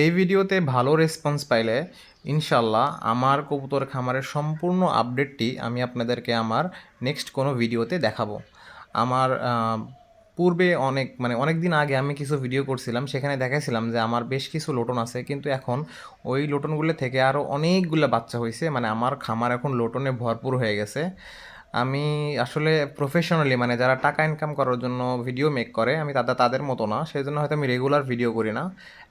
এই ভিডিওতে ভালো রেসপন্স পাইলে ইনশাল্লাহ আমার কবুতর খামারের সম্পূর্ণ আপডেটটি আমি আপনাদেরকে আমার নেক্সট কোনো ভিডিওতে দেখাবো। আমার পূর্বে অনেক মানে অনেক দিন আগে আমি কিছু ভিডিও করছিলাম, সেখানে দেখাইছিলাম যে আমার বেশ কিছু লোটন আছে, কিন্তু এখন ওই লোটনগুলো থেকে আরও অনেকগুলো বাচ্চা হয়েছে মানে আমার খামার এখন লোটনে ভরপুর হয়ে গেছে। আমি আসলে প্রফেশনালি মানে যারা টাকা ইনকাম করার জন্য ভিডিও মেক করে, আমি তাদের তাদের মতো না। সেই জন্য হয়তো আমি রেগুলার ভিডিও করি না।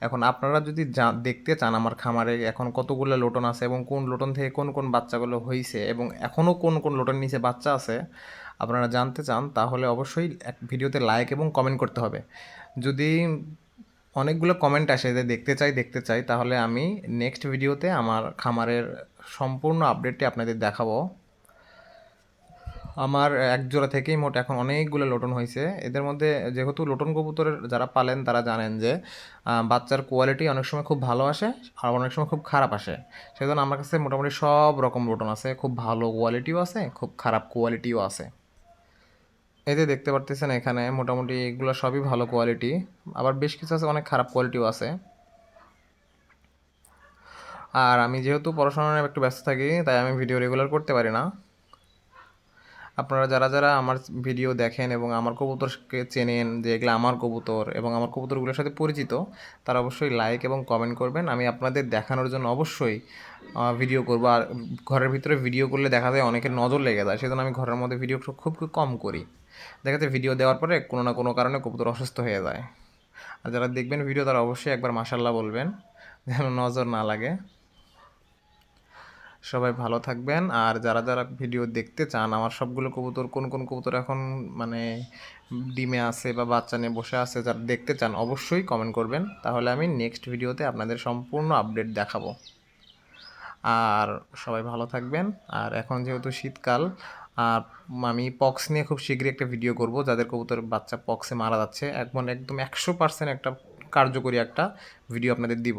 এখন আপনারা যদি দেখতে চান আমার খামারে এখন কতগুলো লোটন আছে এবং কোন লোটন থেকে কোন কোন বাচ্চাগুলো হয়েছে এবং এখনও কোন কোন লোটন নিচে বাচ্চা আছে, আপনারা জানতে চান, তাহলে অবশ্যই এক ভিডিওতে লাইক এবং কমেন্ট করতে হবে। যদি অনেকগুলো কমেন্ট আসে যে দেখতে চাই দেখতে চাই, তাহলে আমি নেক্সট ভিডিওতে আমার খামারের সম্পূর্ণ আপডেটটি আপনাদের দেখাবো। আমার এক জোড়া থেকেই মোট এখন অনেকগুলো লোটন হয়েছে। এদের মধ্যে যেহেতু লোটন কবুতরের যারা পালেন, তারা জানেন যে বাচ্চার কোয়ালিটি অনেক সময় খুব ভালো আসে আর অনেক সময় খুব খারাপ আসে। সেজন্য আমার কাছে মোটামুটি সব রকম লোটন আছে। খুব ভালো কোয়ালিটিও আছে, খুব খারাপ কোয়ালিটিও আছে। এতে দেখতে পারতেছেন এখানে, মোটামুটি এগুলো সবই ভালো কোয়ালিটি আবার বেশ কিছু আছে, অনেক খারাপ কোয়ালিটিও আছে। আর আমি যেহেতু পড়াশোনা একটু ব্যস্ত থাকি, তাই আমি ভিডিও রেগুলার করতে পারি না। আপনারা যারা যারা আমার ভিডিও দেখেন এবং আমার কবুতরকে চেনেন যে এগুলো আমার কবুতর এবং আমার কবুতরগুলোর সাথে পরিচিত, তারা অবশ্যই লাইক এবং কমেন্ট করবেন। আমি আপনাদের দেখানোর জন্য অবশ্যই ভিডিও করব। আর ঘরের ভিতরে ভিডিও করলে দেখা যায় অনেকের নজর লেগে যায়, সেজন্য আমি ঘরের মধ্যে ভিডিও খুব কম করি। দেখা যায় ভিডিও দেওয়ার পরে কোনো না কোনো কারণে কবুতর অসুস্থ হয়ে যায়। আর যারা দেখবেন ভিডিও তারা অবশ্যই একবার মাসাল্লাহ বলবেন, যেন নজর না লাগে। সবাই ভালো থাকবেন। আর যারা যারা ভিডিও দেখতে চান, আমার সবগুলো কবুতর, কোন কোন কবুতর এখন মানে ডিমে আছে বা বাচ্চা নিয়ে বসে আছে, যারা দেখতে চান, অবশ্যই কমেন্ট করবেন। তাহলে আমি নেক্সট ভিডিওতে আপনাদের সম্পূর্ণ আপডেট দেখাবো। আর সবাই ভালো থাকবেন। আর এখন যেহেতু শীতকাল, আর আমি পক্স নিয়ে খুব শীঘ্রই একটা ভিডিও করব, যাদের কবুতর বাচ্চা পক্সে মারা যাচ্ছে। একদম একদম একশো পার্সেন্ট একটা কার্যকরী একটা ভিডিও আপনাদের দিব।